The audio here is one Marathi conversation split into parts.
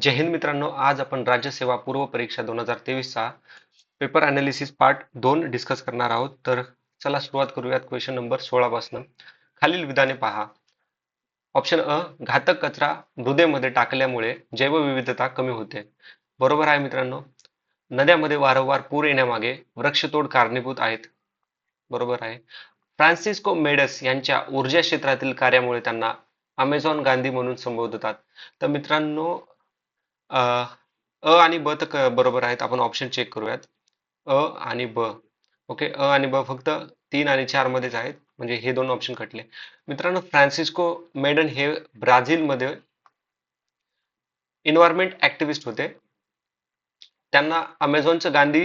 जय हिंद मित्रांनो आज आपण राज्यसेवा पूर्व परीक्षा दोन हजार तेवीसचा पेपर अनालिसिस पार्ट दोन डिस्कस करणार आहोत. तर चला सुरुवात करूयात क्वेश्चन नंबर सोळापासून. खालील विधाने पहा. ऑप्शन अ घातक कचरा मृदेमध्ये टाकल्यामुळे जैवविविधता कमी होते. बरोबर आहे मित्रांनो? नद्यामध्ये वारंवार पूर येण्यामागे वृक्षतोड कारणीभूत आहेत. बरोबर आहे. फ्रान्सिस्को मेडस यांच्या ऊर्जा क्षेत्रातील कार्यामुळे त्यांना अमेझॉन गांधी म्हणून संबोधतात. तर मित्रांनो अ अ आणि ब तर क- बरोबर आहेत. आपण ऑप्शन चेक करूयात. अ आणि ब. ओके अ आणि ब फक्त तीन आणि चार मध्येच आहेत. म्हणजे हे दोन ऑप्शन कटले मित्रांनो फ्रान्सिस्को मेडन हे ब्राझीलमध्ये एन्व्हायरमेंट ऍक्टिव्हिस्ट होते. त्यांना अमेझॉनचं गांधी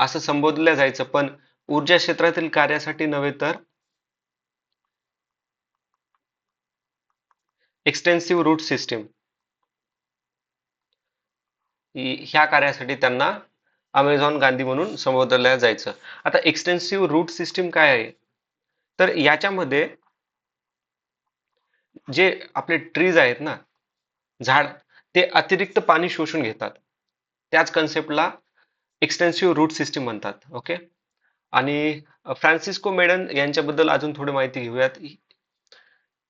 असं संबोधलं जायचं पण ऊर्जा क्षेत्रातील कार्यासाठी नव्हे तर एक्सटेन्सिव्ह रूट सिस्टीम ह्या कार्यासाठी त्यांना अमेझॉन गांधी म्हणून संबोधलं जायचं. आता एक्सटेन्सिव्ह रूट सिस्टीम काय आहे? तर याच्यामध्ये जे आपले ट्रीज आहेत ना झाड ते अतिरिक्त पाणी शोषून घेतात. त्याच कन्सेप्टला एक्सटेन्सिव्ह रूट सिस्टीम म्हणतात ओके आणि फ्रान्सिस्को मेडन यांच्याबद्दल अजून थोडी माहिती घेऊयात.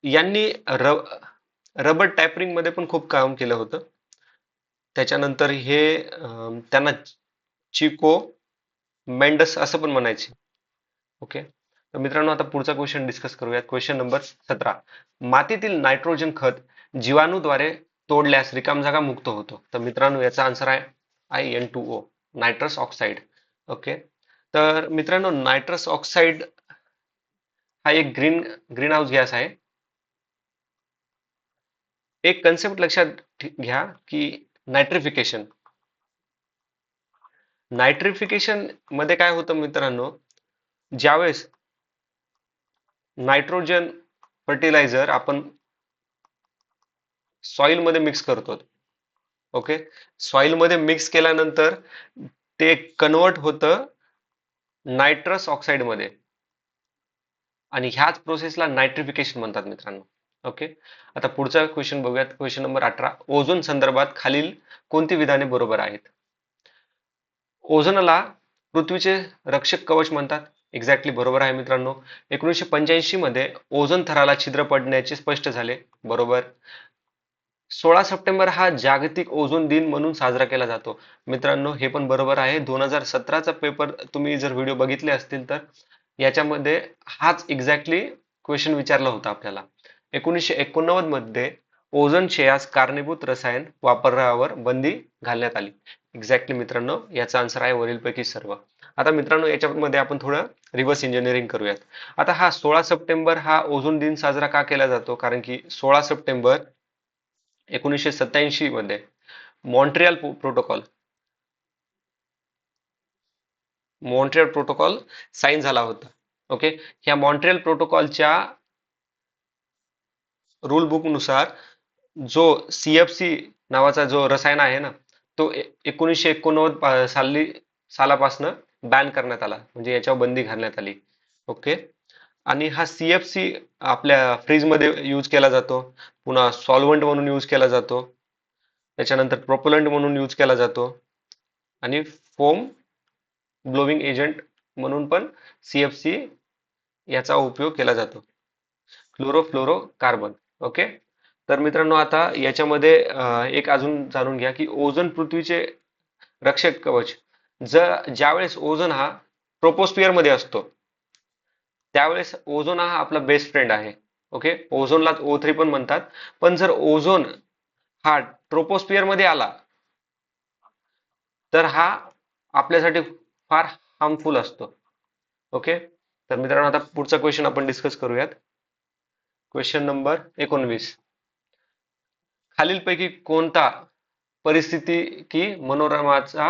यांनी रब रबर टॅपरिंगमध्ये पण खूप काम केलं होतं. त्याच्यानंतर हे त्यांना चिको मेंडस असं पण म्हणायचे. ओके तर मित्रांनो आता पुढचा क्वेश्चन डिस्कस करूयात. क्वेश्चन नंबर सतरा. मातीतील नायट्रोजन खत जीवाणूद्वारे तोडल्यास रिकाम जागा मुक्त होतो. तर मित्रांनो याचा आन्सर आहे I N two O nitrous oxide okay तर मित्रांनो नायट्रस ऑक्साईड हा एक ग्रीन ग्रीन हाऊस गॅस आहे. एक कन्सेप्ट लक्षात घ्या की नायट्रिफिकेशन. नायट्रिफिकेशनमध्ये काय होतं मित्रांनो ज्यावेळेस नायट्रोजन फर्टिलायझर आपण सॉइलमध्ये मिक्स करतो ओके सॉइलमध्ये मिक्स केल्यानंतर ते कन्वर्ट होतं नायट्रस ऑक्साईडमध्ये. आणि ह्याच प्रोसेसला नायट्रिफिकेशन म्हणतात मित्रांनो. ओके आता पुढचा क्वेश्चन बघूयात. क्वेश्चन नंबर अठरा. ओझोन संदर्भात खालील कोणती विधाने बरोबर आहेत? ओझोनला पृथ्वीचे रक्षक कवच म्हणतात. एक्झॅक्टली बरोबर आहे मित्रांनो. एकोणीसशे पंच्याऐंशी मध्ये ओझोन थराला छिद्र पडण्याचे स्पष्ट झाले. बरोबर. सोळा सप्टेंबर हा जागतिक ओझोन दिन म्हणून साजरा केला जातो. मित्रांनो हे पण बरोबर आहे. दोन हजार सतराचा पेपर तुम्ही जर व्हिडिओ बघितले असतील तर याच्यामध्ये हाच एक्झॅक्टली क्वेश्चन विचारला होता आपल्याला. एकोणीसशे एकोणनव्वदमध्ये ओझोन शेयास कारणीभूत रसायन वापरावर बंदी घालण्यात आली. एक्झॅक्टली मित्रांनो याचा आन्सर आहे वरीलपैकी सर्व. आता मित्रांनो याच्यामध्ये आपण थोडं रिव्हर्स इंजिनिअरिंग करूयात. आता हा सोळा सप्टेंबर हा ओझोन दिन साजरा का केला जातो? कारण की सोळा सप्टेंबर एकोणीसशे सत्याऐंशी मध्ये Montreal protocol Montreal protocol sign झाला होता. ओके ह्या मॉन्ट्रियल प्रोटोकॉलच्या रूल बुकनुसार जो सीएफसी नावाचा जो रसायन आहे ना तो एकोणीसशे एकोणनव्वद साली सालापासनं बॅन करण्यात आला. म्हणजे याच्यावर बंदी घालण्यात आली. ओके आणि हा सीएफसी आपल्या फ्रीजमध्ये यूज केला जातो. पुन्हा सॉल्व्हंट म्हणून यूज केला जातो. त्याच्यानंतर प्रोपोलंट म्हणून यूज केला जातो. आणि फोम ब्लोविंग एजंट म्हणून पण सीएफसी याचा उपयोग केला जातो. Chlorofluoro carbon okay? तर मित्रांनो आता याच्यामध्ये एक अजून जाणून घ्या की ओझोन पृथ्वीचे रक्षक कवच. जर ज्यावेळेस ओझोन हा ट्रोपोस्फिअरमध्ये असतो त्यावेळेस ओझोन हा आपला बेस्ट फ्रेंड आहे. ओके? ओझोनला ओ थ्री पण म्हणतात. पण जर ओझोन हा ट्रोपोस्फियरमध्ये आला तर हा आपल्यासाठी फार हार्मफुल असतो. ओके? तर मित्रांनो आता पुढचा क्वेश्चन आपण डिस्कस करूयात. क्वेश्चन नंबर एकोणवीस. खालीलपैकी कोणता परिस्थिती की मनोरमाचा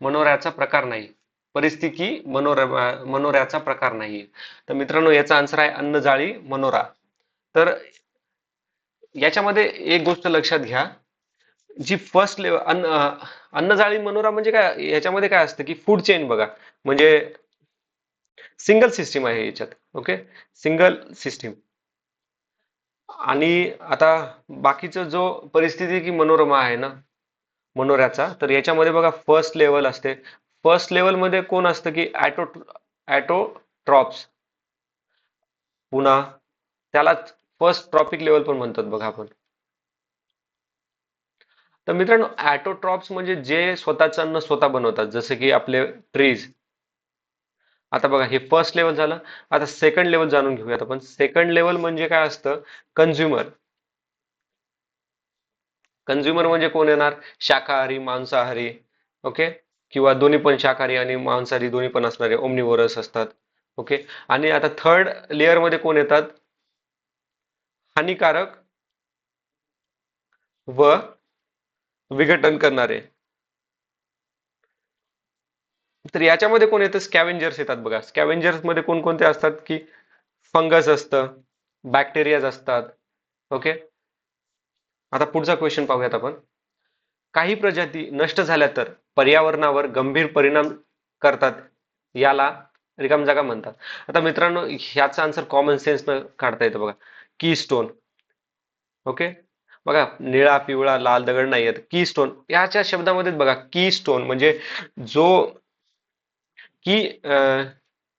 मनोऱ्याचा प्रकार नाही? परिस्थिती मनोरमा मनोऱ्याचा प्रकार नाही. तर मित्रांनो याचा आन्सर आहे अन्नजाळी मनोरा. तर याच्यामध्ये एक गोष्ट लक्षात घ्या. जी फर्स्ट लेवल अन्न अन्नजाळी मनोरा म्हणजे काय? याच्यामध्ये काय असतं की फूड चेन बघा. म्हणजे सिंगल सिस्टीम आहे याच्यात ओके सिंगल सिस्टीम आणि आता बाकीचं जो परिस्थिती की मनोरमा आहे ना मनोऱ्याचा तर याच्यामध्ये बघा फर्स्ट लेवल असते. फर्स्ट लेवलमध्ये कोण असतं की ॲटो ॲटोट्रॉप्स पुन्हा त्यालाच फर्स्ट ट्रॉपिक लेवल पण म्हणतात बघा आपण. तर मित्रांनो ॲटोट्रॉप्स म्हणजे जे स्वतःचं अन्न स्वतः बनवतात जसे की आपले ट्रीज आता बघा हे फर्स्ट लेवल झालं. आता सेकंड लेवल जाणून घेऊयात आपण. सेकंड लेवल म्हणजे काय असतं? कन्झ्युमर कन्झ्युमर म्हणजे कोण येणार? शाकाहारी मांसाहारी ओके किंवा दोन्ही पण शाकाहारी आणि मांसाहारी दोन्ही पण असणारे ओमनिवोरस असतात ओके आणि आता थर्ड लेअरमध्ये कोण येतात? हानिकारक व विघटन करणारे. तर याच्यामध्ये कोण येतं? स्कॅव्हेंजर्स येतात बघा. स्कॅव्हेंजर्समध्ये कोणकोणते असतात की फंगस असतं बॅक्टेरियाज असतात. ओके आता पुढचा क्वेश्चन पाहूयात आपण. काही प्रजाती नष्ट झाल्या तर पर्यावरणावर गंभीर परिणाम करतात. याला रिकाम जागा म्हणतात. आता मित्रांनो ह्याचा आन्सर कॉमन सेन्स काढता येतं बघा. की स्टोन ओके बघा निळा पिवळा लाल दगड नाही आहेत. की स्टोन याच्या शब्दामध्येच बघा. की स्टोन म्हणजे जो की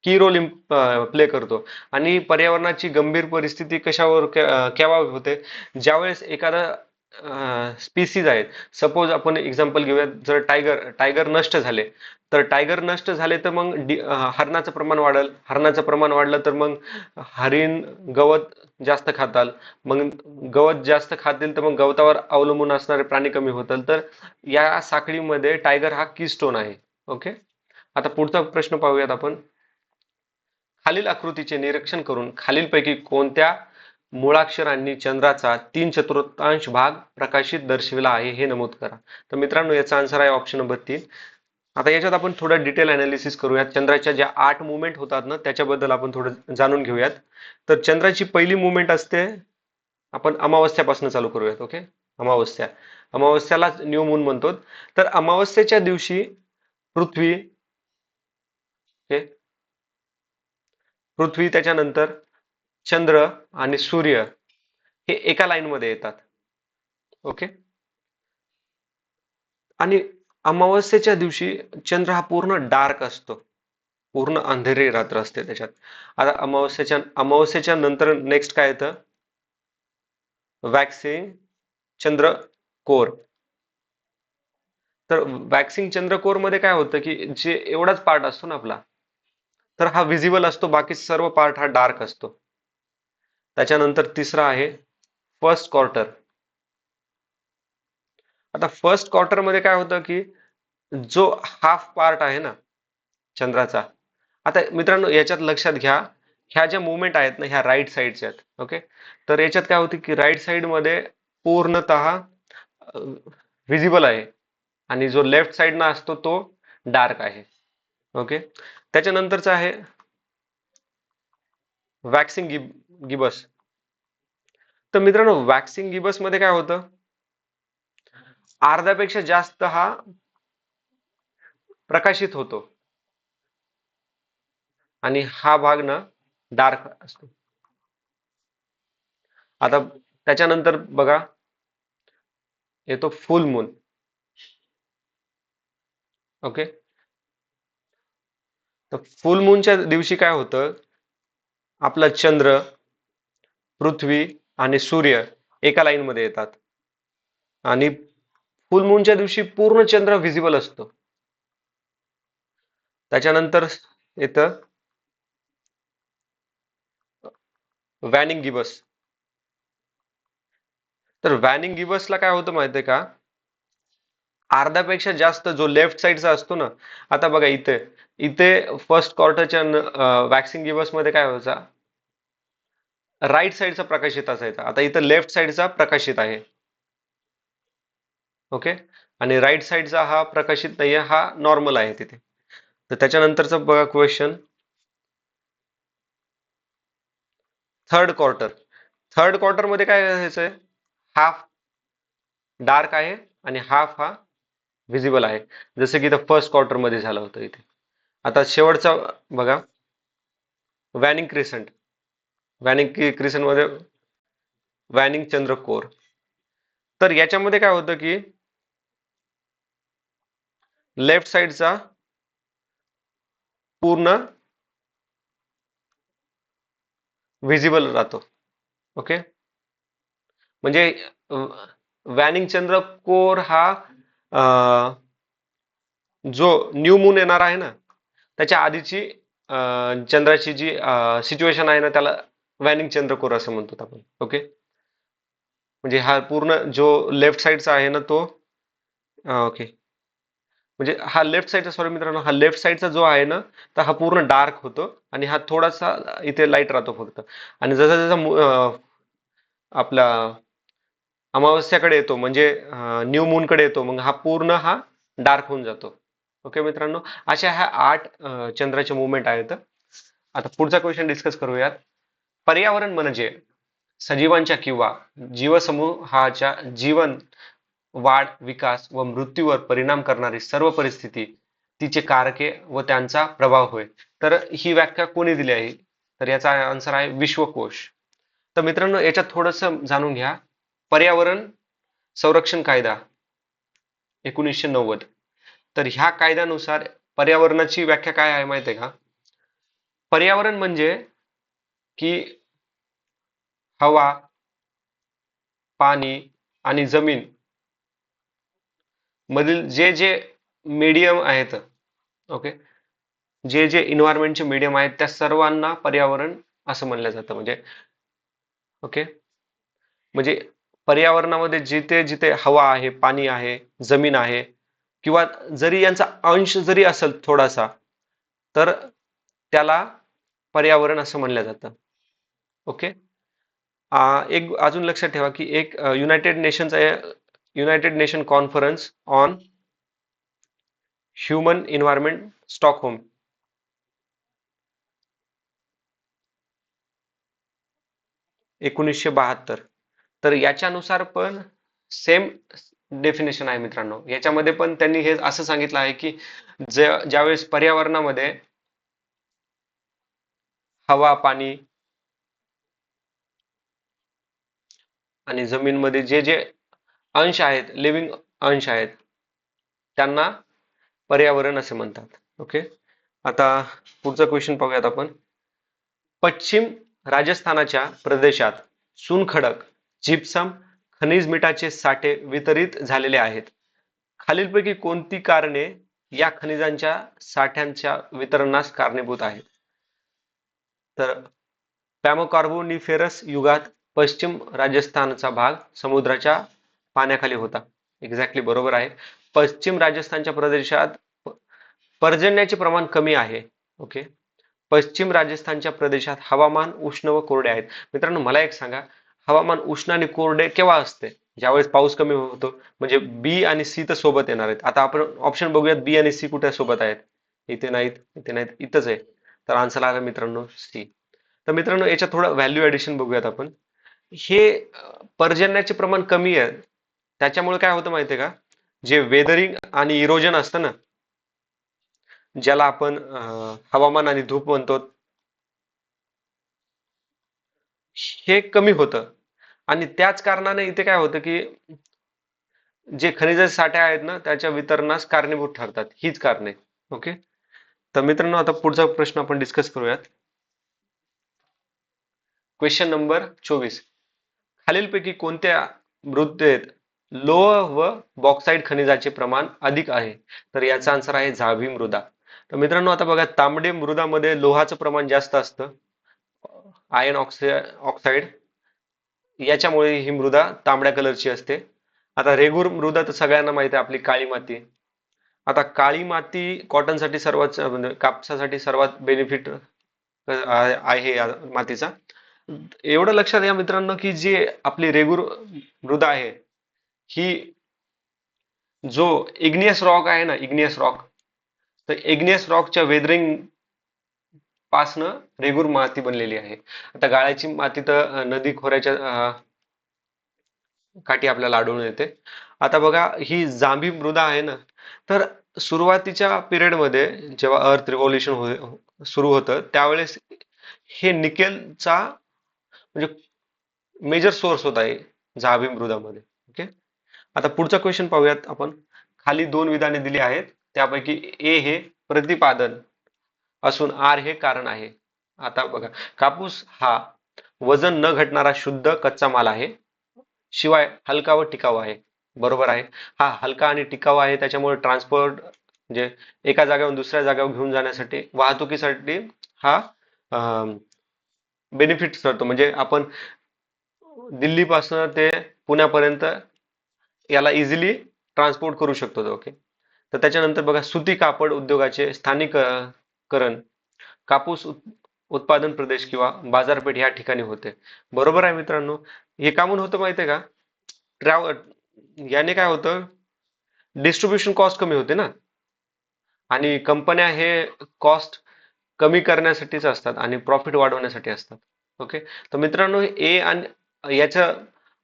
की रोल प्ले करतो. आणि पर्यावरणाची गंभीर परिस्थिती कशावर केव्हा होते? ज्यावेळेस एखादा स्पीसीज आहेत सपोज आपण एक्झाम्पल घेऊयात जर टायगर टायगर नष्ट झाले तर टायगर नष्ट झाले तर मग डि- हरणाचं प्रमाण वाढेल. हरणाचं प्रमाण वाढलं तर मग हरिण गवत जास्त खाताल. मग गवत जास्त खातील तर मग गवतावर अवलंबून असणारे प्राणी कमी होतील. तर या साखळीमध्ये टायगर हा की स्टोन आहे. ओके आता पुढचा प्रश्न पाहूयात आपण. खालील आकृतीचे निरीक्षण करून खालीलपैकी कोणत्या मुळाक्षरांनी चंद्राचा तीन चतुर्थांश भाग प्रकाशित दर्शविला आहे हे नमूद करा. तर मित्रांनो याचा आन्सर आहे ऑप्शन नंबर तीन. आता याच्यात आपण थोडं डिटेल अनालिसिस करूयात. चंद्राच्या ज्या आठ मुवमेंट होतात ना त्याच्याबद्दल आपण थोडं जाणून घेऊयात. तर चंद्राची पहिली मुवमेंट असते आपण अमावस्यापासून चालू करूयात ओके अमावस्या. अमावस्याला न्यू मून म्हणतो. तर अमावस्येच्या दिवशी पृथ्वी ओके पृथ्वी त्याच्यानंतर चंद्र आणि सूर्य हे एका लाईन मध्ये येतात. ओके आणि अमावस्येच्या दिवशी चंद्र हा पूर्ण डार्क असतो. पूर्ण अंधेरी रात्र असते त्याच्यात. आता अमावस्येच्या अमावस्येच्या नंतर नेक्स्ट काय येतं? वॅक्सिंग चंद्र कोर. तर वॅक्सिंग चंद्रकोरमध्ये काय होतं की जे एवढाच पार्ट असतो ना आपला तर हा विजिबल असतो बाकी सर्व पार्ट हा डार्क असतो. त्याच्यानंतर तिसरा आहे फर्स्ट क्वार्टर आता फर्स्ट क्वार्टरमध्ये काय होतं की जो हाफ पार्ट आहे ना चंद्राचा आता मित्रांनो याच्यात लक्षात घ्या ह्या ज्या मुवमेंट आहेत ना ह्या राईट साईडच्या आहेत ओके तर याच्यात काय होते की राईट साईडमध्ये मध्ये पूर्णतः विजिबल आहे. आणि जो लेफ्ट साईडना असतो तो डार्क आहे. ओके. त्याच्यानंतरच आहे वॅक्सिंग गिब गिबस. तर मित्रांनो वॅक्सिंग गिबसमध्ये काय होतं? अर्ध्यापेक्षा जास्त हा प्रकाशित होतो. आणि हा भाग ना डार्क असतो. आता त्याच्यानंतर बघा येतो फुल मून. ओके? तर फुल मूनच्या दिवशी काय होतं? आपला चंद्र पृथ्वी आणि सूर्य एका लाईन मध्ये येतात. आणि फुल मूनच्या दिवशी पूर्ण चंद्र व्हिजिबल असतो. त्याच्यानंतर येतं वॅनिंग गिबस तर वॅनिंग गिबसला काय होतं माहितीये का? अर्ध्यापेक्षा जास्त जो लेफ्ट साईडचा असतो ना आता बघा इथे इथे फर्स्ट क्वार्टरच्या वॅक्सिंग गिबसमध्ये काय व्हायचा? राईट साईडचा प्रकाशित असायचा. आता इथं लेफ्ट साईडचा प्रकाशित आहे. ओके आणि राईट साईडचा हा प्रकाशित नाहीये हा नॉर्मल आहे तिथे. तर त्याच्यानंतरचा बघा क्वेश्चन थर्ड क्वार्टर थर्ड क्वार्टरमध्ये काय काय आहे हाफ डार्क आहे आणि हाफ हा व्हिजिबल आहे. जसं की इथं फर्स्ट क्वार्टरमध्ये झालं होतं इथे. आता शेवटचा बघा. वॅनिंग क्रिसंट वॅनिंग क्रिसंटमध्ये वॅनिंग चंद्रकोर तर याच्यामध्ये काय होतं की लेफ्ट साइडचा पूर्ण व्हिजिबल राहतो. ओके म्हणजे वॅनिंग चंद्र कोर हा जो न्यू मून येणार आहे ना त्याच्या आधीची चंद्राची जी सिच्युएशन आहे ना त्याला वॅनिंग चंद्रकोर असं म्हणतो आपण ओके म्हणजे हा पूर्ण जो लेफ्ट साइडचा आहे ना तो ओके म्हणजे हा लेफ्ट साइडचा सॉरी मित्रांनो हा लेफ्ट साइडचा जो आहे ना तर हा पूर्ण डार्क होतो आणि हा थोडासा इथे लाइट राहतो फक्त. आणि जसा जसा आपला अमावस्याकडे येतो म्हणजे न्यू मूनकडे येतो मग हा पूर्ण हा डार्क होऊन जातो. ओके मित्रांनो अशा ह्या आठ चंद्राचे मुवमेंट आहेत. आता पुढचा क्वेश्चन डिस्कस करूयात. पर्यावरण म्हणजे सजीवांच्या किंवा जीवसमूहाच्या जीवन वाढ विकास व मृत्यूवर परिणाम करणारी सर्व परिस्थिती तिचे कारके व त्यांचा प्रभाव होय. तर ही व्याख्या कोणी दिली आहे? तर याचा आन्सर आहे विश्वकोश. तर मित्रांनो याच्यात थोडस जाणून घ्या. पर्यावरण संरक्षण कायदा एकोणीसशे नव्वद. तर ह्या कायद्यानुसार पर्यावरणाची व्याख्या काय आहे माहिती आहे का? पर्यावरण म्हणजे की हवा पाणी आणि जमीन मधील जे जे मीडियम आहेत ओके जे जे इन्व्हायरमेंटचे मीडियम आहेत त्या सर्वांना पर्यावरण असं म्हणलं जातं. म्हणजे ओके म्हणजे पर्यावरणामध्ये जिथे जिथे हवा आहे पाणी आहे जमीन आहे किंवा जरी यांचा अंश जरी असेल थोडासा तर त्याला पर्यावरण असं म्हणलं जातं. ओके? आ, एक अजून लक्षात ठेवा की एक united nations united nation conference on human environment Stockholm एकोणीसशे बहात्तर. तर याच्यानुसार पण सेम डेफिनेशन आहे मित्रांनो. याच्यामध्ये पण त्यांनी हे असं सांगितलं आहे की ज्या ज्यावेळेस पर्यावरणामध्ये हवा पाणी आणि जमीनमध्ये जे जे अंश आहेत लिव्हिंग अंश आहेत त्यांना पर्यावरण असे म्हणतात. ओके आता पुढचा क्वेश्चन पाहूयात आपण. पश्चिम राजस्थानाच्या प्रदेशात सुनखडक जिप्सम खनिज मिठाचे साठे वितरित झालेले आहेत. खालीलपैकी कोणती कारणे या खनिजांच्या साठ्यांच्या वितरणास कारणीभूत आहेत? तर पॅमोकार्बोनिफेरस युगात पश्चिम राजस्थानचा भाग समुद्राच्या पाण्याखाली होता. एक्झॅक्टली बरोबर आहे. पश्चिम राजस्थानच्या प्रदेशात पर्जन्याचे प्रमाण कमी आहे. ओके पश्चिम राजस्थानच्या प्रदेशात हवामान उष्ण व कोरडे आहेत. मित्रांनो मला एक सांगा. हवामान उष्ण आणि कोरडे केव्हा असते? ज्यावेळेस पाऊस कमी होतो म्हणजे बी आणि सी तर सोबत येणार आहेत. आता आपण ऑप्शन बघूयात बी आणि सी कुठे सोबत आहेत? इथे नाहीत इथे नाहीत इथंच आहे. तर आन्सर आला मित्रांनो सी तर मित्रांनो याच्यात थोडं व्हॅल्यू ॲडिशन बघूयात आपण. हे पर्जन्याचे प्रमाण कमी आहे. त्याच्यामुळे काय होतं माहितीये का? जे वेदरिंग आणि इरोजन असतं ना ज्याला आपण हवामान आणि धूप म्हणतो हे कमी होतं. आणि त्याच कारणाने इथे काय होतं की जे खनिज साठे आहेत ना त्याच्या वितरणास कारणीभूत ठरतात. हीच कारणे. ओके? तर मित्रांनो आता पुढचा प्रश्न आपण डिस्कस करूयात. क्वेश्चन नंबर चोवीस. खालीलपैकी कोणत्या मृदेत लोह व बॉक्साईड खनिजाचे प्रमाण अधिक आहे? तर याचा आन्सर आहे झाभी मृदा. तर मित्रांनो आता बघा तांबडे मृदामध्ये लोहाचं प्रमाण जास्त असतं. आयन ऑक्साईड याच्यामुळे ही मृदा तांबड्या कलरची असते. आता रेगूर मृदा तर सगळ्यांना माहिती आहे आपली काळी माती. आता काळी माती कॉटनसाठी सर्वात म्हणजे कापसासाठी सर्वात बेनिफिट आहे या मातीचा. एवढं लक्षात घ्या मित्रांनो की जी आपली रेगूर मृदा आहे ही जो इग्नियस रॉक आहे ना इग्नियस रॉक तर इग्नियस रॉकच्या वेदरिंग पासनं रेगूर माती बनलेली आहे. आता गाळाची माती तर नदी खोऱ्याच्या काठी आपल्याला आढळून येते. आता बघा ही जांभी मृदा आहे ना तर सुरुवातीच्या पिरियडमध्ये जेव्हा अर्थ रिव्हॉल्युशन सुरू होतं त्यावेळेस हे निकेलचा म्हणजे मेजर सोर्स होता आहे जाभी मृदामध्ये ओके आता पुढचा क्वेश्चन पाहूयात आपण. खाली दोन विधाने दिली आहेत. त्यापैकी ए हे प्रतिपादन असून आर हे कारण आहे. आता बघा कापूस हा वजन न घटणारा शुद्ध कच्चा माल आहे. शिवाय हलका व टिकाऊ आहे. बरोबर आहे. हा हलका आणि टिकाऊ आहे त्याच्यामुळे ट्रान्सपोर्ट म्हणजे एका जागेवरून दुसऱ्या जागेवर घेऊन जाण्यासाठी वाहतुकीसाठी हा बेनिफिट ठरतो. म्हणजे आपण दिल्लीपासून ते पुण्यापर्यंत याला इझिली ट्रान्सपोर्ट करू शकतो ओके तर त्याच्यानंतर बघा सुती कापड उद्योगाचे स्थानिक करण कापूस उत्पादन प्रदेश किंवा बाजारपेठ या ठिकाणी होते. बरोबर आहे मित्रांनो? हे कामून होतं माहिती आहे का? ट्रॅव याने काय होतं? डिस्ट्रीब्युशन कॉस्ट कमी होते ना? आणि कंपन्या हे कॉस्ट कमी करण्यासाठीच असतात आणि प्रॉफिट वाढवण्यासाठी असतात. ओके? तर मित्रांनो ए आणि याचं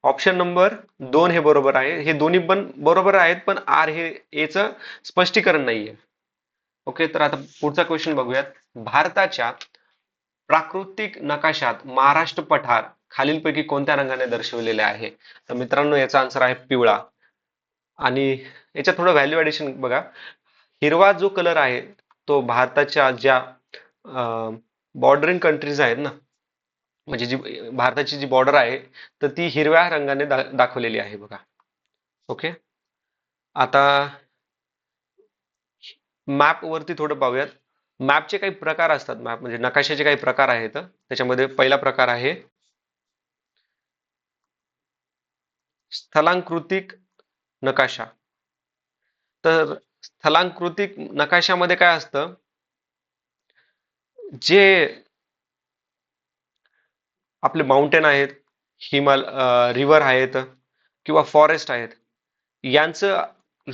ऑप्शन नंबर दोन हे बरोबर आहे. हे दोन्ही पण बरोबर आहेत पण आर हे एचं स्पष्टीकरण नाहीये. ओके तर आता पुढचा क्वेश्चन बघूयात. भारताच्या प्राकृतिक नकाशात महाराष्ट्र पठार खालीलपैकी कोणत्या रंगाने दर्शवलेले आहे? तर मित्रांनो याचा आन्सर आहे पिवळा. आणि याच्यात थोडं व्हॅल्यू ॲडिशन बघा. हिरवा जो कलर आहे तो भारताच्या ज्या बॉर्डरिंग कंट्रीज आहेत ना म्हणजे जी भारताची जी बॉर्डर आहे तर ती हिरव्या रंगाने दा दाखवलेली आहे बघा. ओके आता मॅप वरती थोडं पाहूयात. मॅपचे काही प्रकार असतात. मॅप म्हणजे नकाशाचे काही प्रकार आहेत. त्याच्यामध्ये पहिला प्रकार आहे. स्थलांकृतिक नकाशा. तर स्थलांकृतिक नकाशामध्ये काय असतं? जे आपले माउंटेन आहेत हिमाल रिव्हर आहेत किंवा फॉरेस्ट आहेत यांचं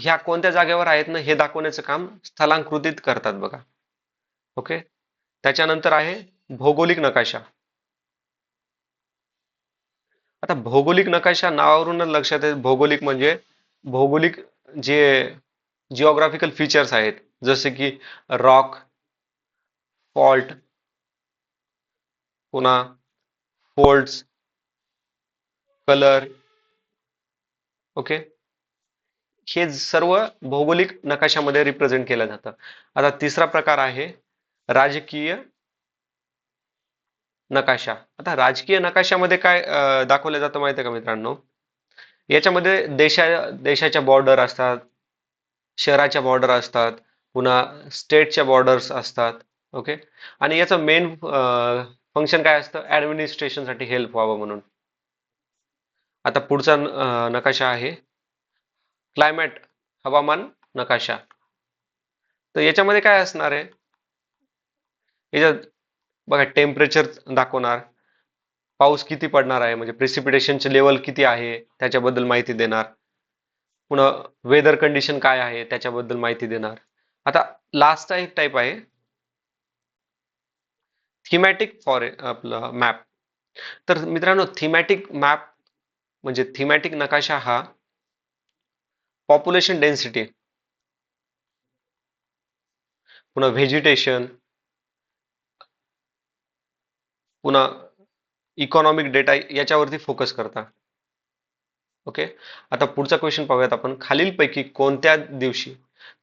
ह्या कोणत्या जागेवर आहेत ना हे दाखवण्याचं काम स्थलांकृतीत करतात बघा. ओके त्याच्यानंतर आहे भौगोलिक नकाशा. आता भौगोलिक नकाशा नावावरूनच लक्षात येते भौगोलिक म्हणजे भौगोलिक जे जिओग्राफिकल फीचर्स आहेत जसे की रॉक फॉल्ट पुन्हा फोल्ड्स कलर ओके हे सर्व भौगोलिक नकाशामध्ये रिप्रेझेंट केलं जातं. आता तिसरा प्रकार आहे राजकीय नकाशा. आता राजकीय नकाशामध्ये काय दाखवलं जातं माहिती आहे का मित्रांनो? याच्यामध्ये देशा देशाच्या बॉर्डर असतात शहराच्या बॉर्डर असतात पुन्हा स्टेटच्या बॉर्डर्स असतात ओके आणि याचं मेन फंक्शन काय असतं? ऍडमिनिस्ट्रेशनसाठी हेल्प व्हावं म्हणून. आता पुढचा नकाशा आहे क्लायमेट हवामान नकाशा. तर याच्यामध्ये काय असणार आहे? याच्यात बघा टेम्परेचर दाखवणार. पाऊस किती पडणार आहे? म्हणजे प्रेसिपिटेशनचे लेवल किती आहे? त्याच्याबद्दल माहिती देणार. पुन्हा वेदर कंडिशन काय आहे? त्याच्याबद्दल माहिती देणार. आता लास्टचा एक टाईप आहे. थीमॅटिक फॉर आपलं मॅप तर मित्रांनो थीमॅटिक मॅप म्हणजे थीमॅटिक नकाशा हा पॉप्युलेशन डेन्सिटी पुन्हा व्हेजिटेशन पुन्हा इकॉनॉमिक डेटा याच्यावरती फोकस करता. ओके आता पुढचा क्वेश्चन पाहूयात आपण. खालीलपैकी कोणत्या दिवशी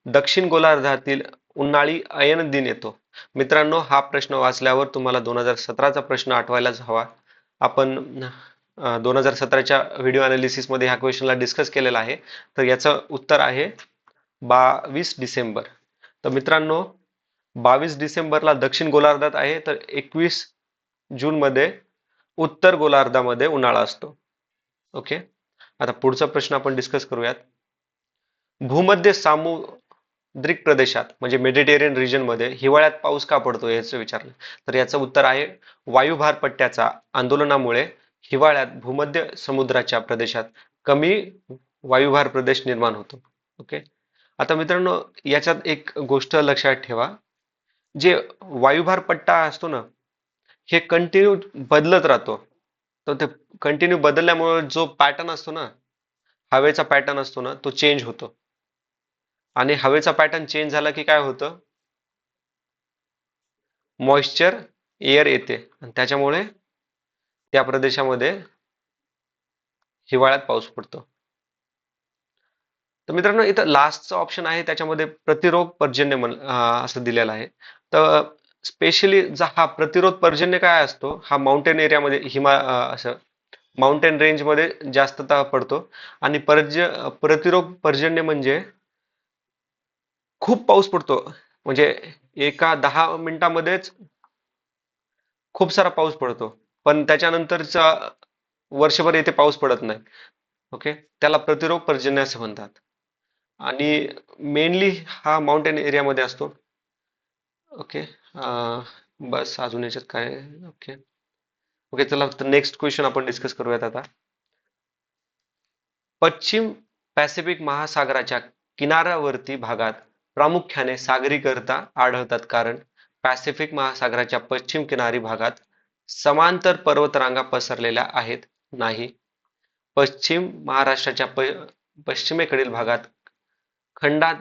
दक्षिण गोलार्धातील उन्हाळी अयन दिन येतो? मित्रांनो हा प्रश्न वाचल्यावर तुम्हाला दोन हजार सतराचा प्रश्न आठवायलाच हवा. आपण दोन हजार सतराच्या व्हिडिओ अनालिसिसमध्ये ह्या क्वेश्चनला डिस्कस केलेला आहे. तर याचं उत्तर आहे बावीस डिसेंबर. तर मित्रांनो बावीस डिसेंबरला दक्षिण गोलार्धात आहे तर एकवीस जूनमध्ये उत्तर गोलार्धामध्ये उन्हाळा असतो. ओके? आता पुढचा प्रश्न आपण डिस्कस करूयात. भूमध्य सामुद्रिक प्रदेशात म्हणजे मेडिटेरियन रिजनमध्ये हिवाळ्यात पाऊस का पडतो याचं विचारलं. तर याचं उत्तर आहे वायुभार पट्ट्याचा आंदोलनामुळे हिवाळ्यात भूमध्य समुद्राच्या प्रदेशात कमी वायुभार प्रदेश निर्माण होतो. ओके आता मित्रांनो याच्यात एक गोष्ट लक्षात ठेवा. जे वायुभार पट्टा असतो ना हे कंटिन्यू बदलत राहतो. तर ते कंटिन्यू बदलल्यामुळे जो पॅटर्न असतो ना हवेचा पॅटर्न असतो ना तो चेंज होतो. आणि हवेचा पॅटर्न चेंज झाला की काय होतं? मॉइश्चर एअर येते. आणि त्याच्यामुळे त्या प्रदेशामध्ये हिवाळ्यात पाऊस पडतो. तर मित्रांनो इथं लास्टचं ऑप्शन आहे त्याच्यामध्ये प्रतिरोध पर्जन्य म्हण असं दिलेलं आहे. तर स्पेशली हा प्रतिरोध पर्जन्य काय असतो हा माउंटेन एरियामध्ये हिमा असं माउंटेन रेंजमध्ये जास्तता पडतो. आणि पर्ज प्रतिरोध पर्जन्य म्हणजे खूप पाऊस पडतो. म्हणजे एका दहा मिनिटामध्येच खूप सारा पाऊस पडतो. पण त्याच्यानंतरचा वर्षभर येथे पाऊस पडत नाही. ओके? त्याला प्रतिरोध पर्जन्य असं म्हणतात. आणि मेनली हा माउंटेन एरियामध्ये असतो. ओके? बस अजून याच्यात काय? ओके? ओके चला नेक्स्ट क्वेश्चन आपण डिस्कस करूयात आता. पश्चिम पॅसिफिक महासागराच्या किनाऱ्यावरती भागात प्रामुख्याने सागरीकरता आढळतात. कारण पॅसिफिक महासागराच्या पश्चिम किनारी भागात समांतर पर्वतरांगा पसरलेल्या आहेत नाही. पश्चिम महाराष्ट्राच्या प पश्चिमेकडील भागात खंडात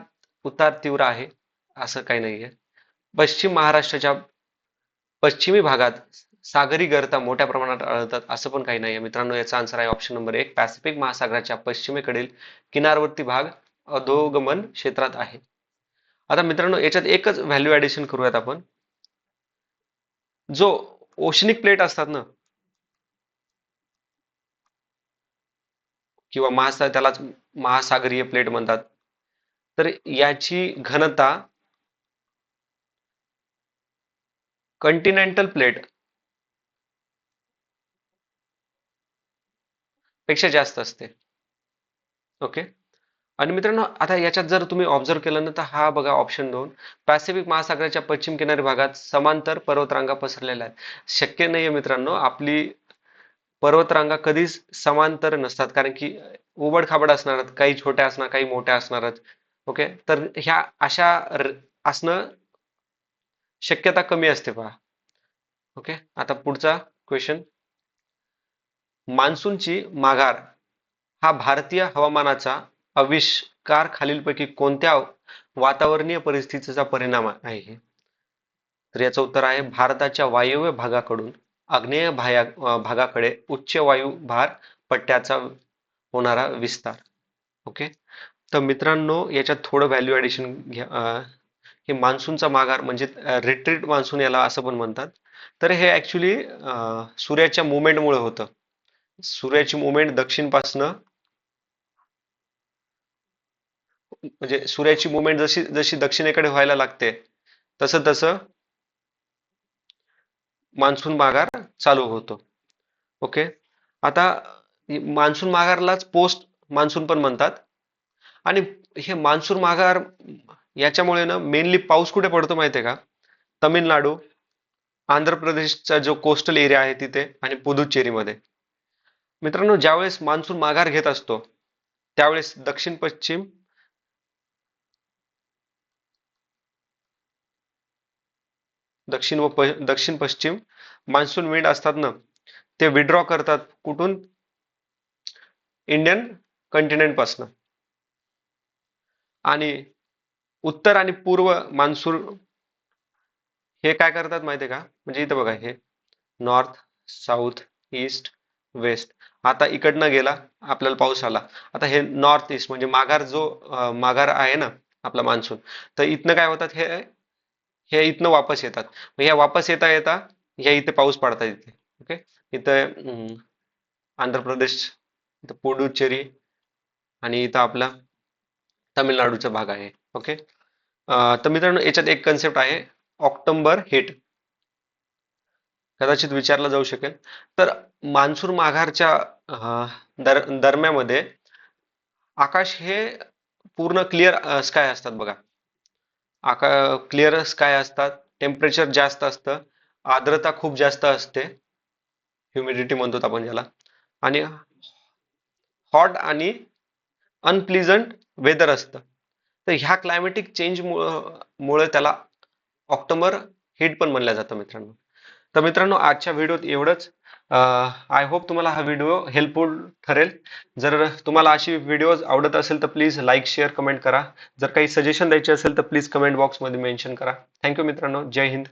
उतार तीव्र आहे असं काही नाहीये. पश्चिम महाराष्ट्राच्या पश्चिमी भागात सागरी गर्ता मोठ्या प्रमाणात आढळतात असं पण काही नाहीये. मित्रांनो याचा आन्सर आहे ऑप्शन नंबर एक. पॅसिफिक महासागराच्या पश्चिमेकडील किनारवर्ती भाग अधोगमन क्षेत्रात आहे. आता मित्रांनो याच्यात एकच व्हॅल्यू ऍडिशन करूयात आपण. जो ओशनिक प्लेट असतात ना. किंवा महासा त्यालाच महासागरीय प्लेट म्हणतात. तर याची घनता कंटिनेंटल प्लेटपेक्षा जास्त असते. ओके? आणि मित्रांनो आता याच्यात जर तुम्ही ऑब्झर्व केलं ना तर हा बघा ऑप्शन दोन. पॅसिफिक महासागराच्या पश्चिम किनारी भागात समांतर पर्वतरांगा पसरलेल्या आहेत. शक्य नाही आहे मित्रांनो आपली पर्वतरांगा कधीच समांतर नसतात. कारण की उबड खाबड असणार काही छोट्या असणार काही मोठ्या असणारच ओके तर ह्या अशा असणं शक्यता कमी असते पहा. ओके आता पुढचा क्वेश्चन मान्सूनची माघार. हा भारतीय हवामानाचा आविष्कार खालीलपैकी कोणत्या वातावरणीय परिस्थितीचा परिणाम आहे तर याचं उत्तर आहे भारताच्या वायव्य भागाकडून आग्नेय भाया भागाकडे उच्च वायू भार पट्ट्याचा होणारा विस्तार. ओके? तर मित्रांनो याच्यात थोडं व्हॅल्यू ऍडिशन घ्या हे मान्सूनचा माघार म्हणजे रिट्रीट मान्सून याला असं पण म्हणतात. तर हे ॲक्च्युली सूर्याच्या मुवमेंटमुळे होतं. सूर्याची मुवमेंट दक्षिणपासनं म्हणजे सूर्याची मुवमेंट जशी जशी दक्षिणेकडे व्हायला लागते तसं तसं मान्सून माघार चालू होतो. ओके आता मान्सून माघारलाच पोस्ट मान्सून पण म्हणतात. आणि हे मान्सून माघार याच्यामुळे ना मेनली पाऊस कुठे पडतो माहितीये का? तमिळनाडू आंध्र प्रदेशचा जो कोस्टल एरिया आहे तिथे आणि पुदुच्चेरीमध्ये. मित्रांनो ज्यावेळेस मान्सून माघार घेत असतो त्यावेळेस दक्षिण पश्चिम दक्षिण व प- दक्षिण पश्चिम मान्सून विंड असतात ना ते विड्रॉ करतात कुठून? इंडियन कंटिनेंट आणि उत्तर आणि पूर्व मान्सून हे काय करतात माहितीये का? म्हणजे इथं बघा हे नॉर्थ साऊथ ईस्ट वेस्ट आता इकडनं गेला आपल्याला पाऊस आला. आता हे नॉर्थ ईस्ट म्हणजे माघार जो माघार आहे ना आपला मान्सून. तर इथनं काय होतात हे हे इथनं वापस येतात. मग ह्या वापस येता येता ह्या इथे पाऊस पडतात इथे ओके इथं आंध्र प्रदेश इथं पुडुचेरी आणि इथं आपला तामिळनाडूचा भाग आहे. ओके तर मित्रांनो याच्यात एक कन्सेप्ट आहे ऑक्टोंबर हिट. कदाचित विचारला जाऊ शकेल. तर मान्सून माघारच्या दर दरम्यामध्ये आकाश हे पूर्ण क्लिअर स्काय असतात बघा. आका क्लिअर स्काय असतात? टेम्परेचर जास्त असतं. आर्द्रता खूप जास्त असते. ह्युमिडिटी म्हणतो आपण ज्याला आणि हॉट आणि अनप्लिझंट वेदर असतं. तर ह्या क्लायमॅटिक चेंज मुळे त्याला ऑक्टोबर हिट पण म्हणलं जातं मित्रांनो. तर मित्रांनो आजच्या व्हिडिओत एवढंच. आय होप तुम्हाला हा व्हिडिओ हेल्पफुल ठरेल. जर तुम्हाला अशी व्हिडिओज आवडत असेल तर प्लीज लाईक शेअर कमेंट करा. जर काही सजेशन द्यायचे असेल तर प्लीज कमेंट बॉक्समध्ये मेन्शन करा. थँक्यू मित्रांनो. जय हिंद.